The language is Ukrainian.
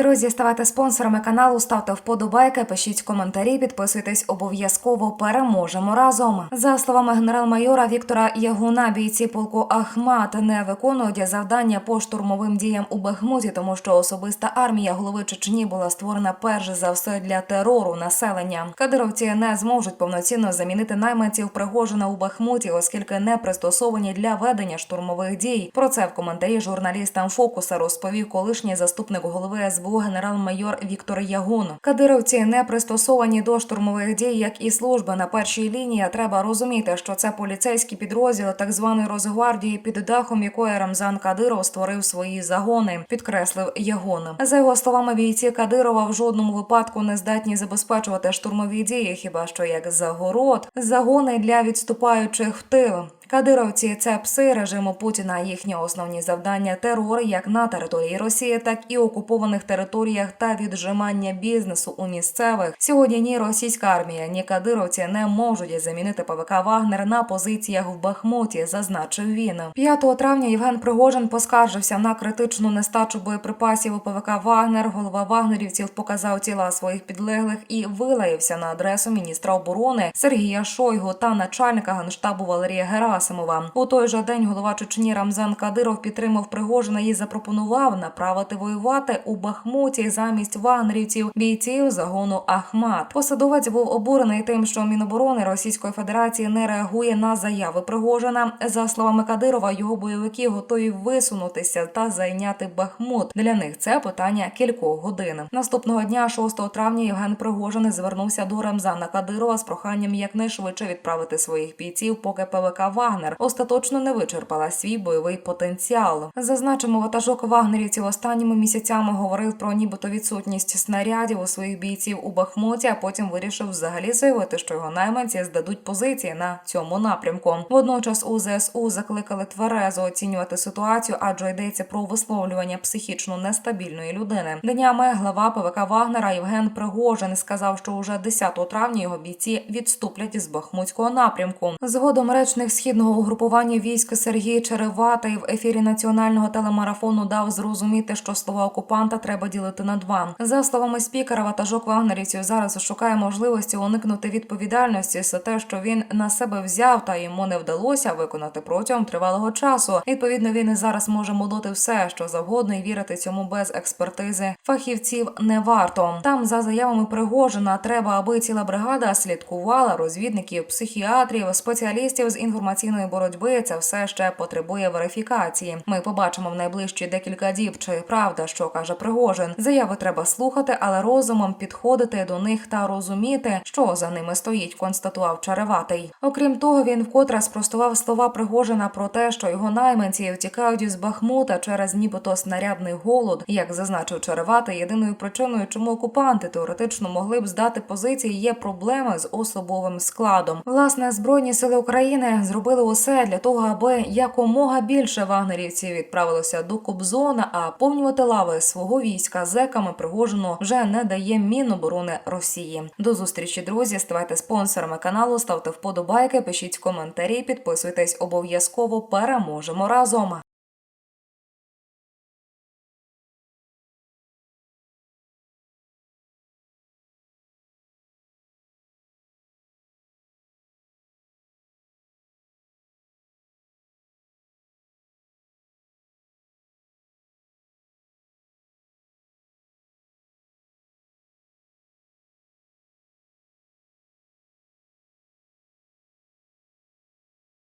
Друзі, ставайте спонсорами каналу, ставте вподобайки, пишіть коментарі, підписуйтесь обов'язково. Переможемо разом. За словами генерал-майора Віктора Ягуна, бійці полку Ахмат не виконують завдання по штурмовим діям у Бахмуті, тому що особиста армія голови Чечні була створена перш за все для терору населення. Кадировці не зможуть повноцінно замінити найманців Пригожина у Бахмуті, оскільки не пристосовані для ведення штурмових дій. Про це в коментарі журналістам Фокуса розповів колишній заступник голови СБУ генерал-майор Віктор Ягун. Кадировці не пристосовані до штурмових дій, як і служби на першій лінії. Треба розуміти, що це поліцейський підрозділ так званої Росгвардії, під дахом якої Рамзан Кадиров створив свої загони, підкреслив Ягун. За його словами, бійці Кадирова в жодному випадку не здатні забезпечувати штурмові дії, хіба що як загород, загони для відступаючих в тил. Кадировці це пси режиму Путіна. Їхні основні завдання терор як на території Росії, так і окупованих територіях та віджимання бізнесу у місцевих. Сьогодні ні російська армія, ні кадировці не можуть замінити ПВК Вагнер на позиціях в Бахмуті, зазначив він. 5 травня Євген Пригожин поскаржився на критичну нестачу боєприпасів у ПВК Вагнер. Голова вагнерівців показав тіла своїх підлеглих і вилаявся на адресу міністра оборони Сергія Шойгу та начальника генштабу Валерія Герасимова. У той же день голова Чечні Рамзан Кадиров підтримав Пригожина і запропонував направити воювати у Бахмуті замість вагнерівців бійців загону Ахмат. Посадовець був обурений тим, що Міноборони Російської Федерації не реагує на заяви Пригожина. За словами Кадирова, його бойовики готові висунутися та зайняти Бахмут. Для них це питання кількох годин. Наступного дня, 6 травня, Євген Пригожин звернувся до Рамзана Кадирова з проханням якнайшвидше відправити своїх бійців, поки ПВК Вагнер остаточно не вичерпала свій бойовий потенціал. Зазначимо, ватажок вагнерівців останніми місяцями говорив про нібито відсутність снарядів у своїх бійців у Бахмуті, а потім вирішив взагалі заявити, що його найманці здадуть позиції на цьому напрямку. Водночас у ЗСУ закликали тверезо оцінювати ситуацію, адже йдеться про висловлювання психічно нестабільної людини. Днями глава ПВК Вагнера Євген Пригожин сказав, що уже 10 травня його бійці відступлять з Бахмутського напрямку. Згодом речник східного угрупування військ Сергій Череватий в ефірі національного телемарафону дав зрозуміти, що слова окупанта треба ділити на два. За словами спікера, ватажок вагнерівців зараз шукає можливості уникнути відповідальності за те, що він на себе взяв, та йому не вдалося виконати протягом тривалого часу. Відповідно, він і зараз може молоти все, що завгодно, і вірити цьому без експертизи. Фахівців не варто. Там за заявами Пригожина треба, аби ціла бригада слідкувала розвідників, психіатрів, спеціалістів з інформаційної боротьби. Це все ще потребує верифікації. Ми побачимо в найближчі декілька діб, чи правда, що каже Пригожин. Заяви треба слухати, але розумом підходити до них та розуміти, що за ними стоїть, констатував Чареватий. Окрім того, він вкотре спростував слова Пригожина про те, що його найманці втікають з Бахмута через нібито снарядний голод. Як зазначив Чареватий, єдиною причиною, чому окупанти теоретично могли б здати позиції, є проблеми з особовим складом. Власне, збройні сили України зробили усе для того, аби якомога більше вагнерівців відправилося до Кобзона, а повнювати лави свого війська зеками Пригожину вже не дає Міноборони Росії. До зустрічі, друзі. Ставайте спонсорами каналу, ставте вподобайки, пишіть коментарі, підписуйтесь обов'язково. Переможемо разом.